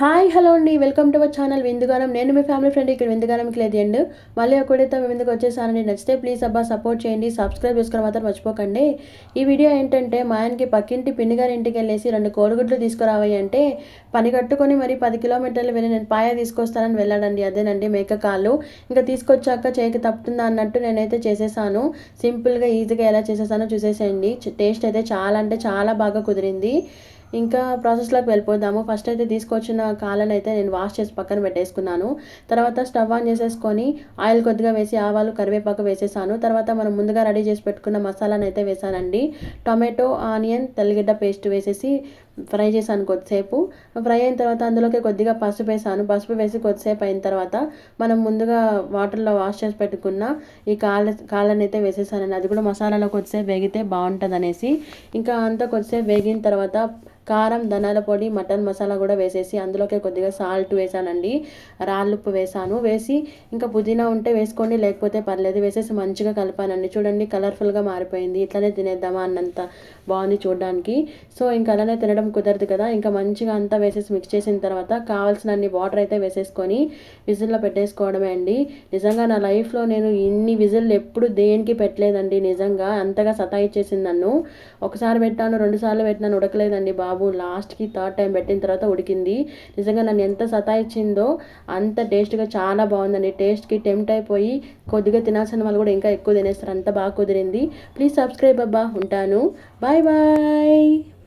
Hi hello అండి. Welcome to our channel విందుగానం. నేను మీ ఫ్యామిలీ ఫ్రెండ్ ఇక్కడ విందుగానంకి లేదు మళ్ళీ ఒకటితో మీ ముందుకు వచ్చేసానండి. నచ్చితే ప్లీజ్ అబ్బా సపోర్ట్ చేయండి సబ్స్క్రైబ్ చేసుకుని మాత్రం మర్చిపోకండి. ఈ వీడియో ఏంటంటే మా ఆయనకి పక్కింటి పిన్ని గారి ఇంటికి వెళ్ళేసి రెండు కోడిగుడ్లు తీసుకురావాలి అంటే పని కట్టుకొని మరి పది కిలోమీటర్లు వెళ్ళి నేను పాయ తీసుకొస్తానని వెళ్ళాడండి. అదేనండి మేక కాళ్ళు. ఇంకా తీసుకొచ్చాక చేయక తప్పుతుందా అన్నట్టు నేనైతే చేసేసాను. సింపుల్గా ఈజీగా ఎలా చేసేసానో చూసేసేయండి. టేస్ట్ అయితే చాలా అంటే చాలా బాగా కుదిరింది. ఇంకా ప్రాసెస్లోకి వెళ్ళిపోదాము. ఫస్ట్ అయితే తీసుకొచ్చిన కాలను అయితే నేను వాష్ చేసి పక్కన పెట్టేసుకున్నాను. తర్వాత స్టవ్ ఆన్ చేసేసుకొని ఆయిల్ కొద్దిగా వేసి ఆవాలు కరివేపాకు వేసేసాను. తర్వాత మనం ముందుగా రెడీ చేసి పెట్టుకున్న మసాలాను అయితే వేసానండి. టొమాటో ఆనియన్ తెల్లగడ్డ పేస్ట్ వేసేసి ఫ్రై చేశాను కొద్దిసేపు. ఫ్రై అయిన తర్వాత అందులోకి కొద్దిగా పసుపు వేసాను. పసుపు వేసి కొద్దిసేపు అయిన తర్వాత మనం ముందుగా వాటర్లో వాష్ చేసి పెట్టుకున్న ఈ కాళ్ళ కాళ్ళని అయితే వేసేసానండి. అది కూడా మసాలాలో కొద్దిసేపు వేగితే బాగుంటుంది అనేసి ఇంకా అంతా కొద్దిసేపు వేగిన తర్వాత కారం ధనాల పొడి మటన్ మసాలా కూడా వేసేసి అందులోకే కొద్దిగా సాల్ట్ వేసానండి. రాళ్ళుప్పు వేసాను. వేసి ఇంకా పుదీనా ఉంటే వేసుకోండి లేకపోతే పర్లేదు. వేసేసి మంచిగా కలిపానండి. చూడండి కలర్ఫుల్గా మారిపోయింది. ఇట్లనే తినేద్దామా అన్నంత బాగుంది చూడడానికి. సో ఇంకా అలానే తినడం కుదరదు కదా. ఇంకా మంచిగా అంతా వేసేసి మిక్స్ చేసిన తర్వాత కావాల్సిన అన్ని వాటర్ అయితే వేసేసుకొని విజిల్లో పెట్టేసుకోవడమే అండి. నిజంగా నా లైఫ్లో నేను ఇన్ని విజిల్ ఎప్పుడు దేనికి పెట్టలేదండి. నిజంగా అంతగా సతాయిచ్చేసింది నన్ను. ఒకసారి పెట్టాను రెండు సార్లు పెట్టినాను ఉడకలేదండి బాబు. బాబు లాస్ట్కి థర్డ్ టైం పెట్టిన తర్వాత ఉడికింది. నిజంగా నన్ను ఎంత సతాయిచ్చిందో అంత టేస్ట్గా చాలా బాగుందండి. టేస్ట్కి టెంప్ట్ అయిపోయి కొద్దిగా తినాల్సిన వాళ్ళు కూడా ఇంకా ఎక్కువ తినేస్తారు. అంత బాగా కుదిరింది. ప్లీజ్ సబ్స్క్రైబ్ అబ్బా. ఉంటాను. Bye bye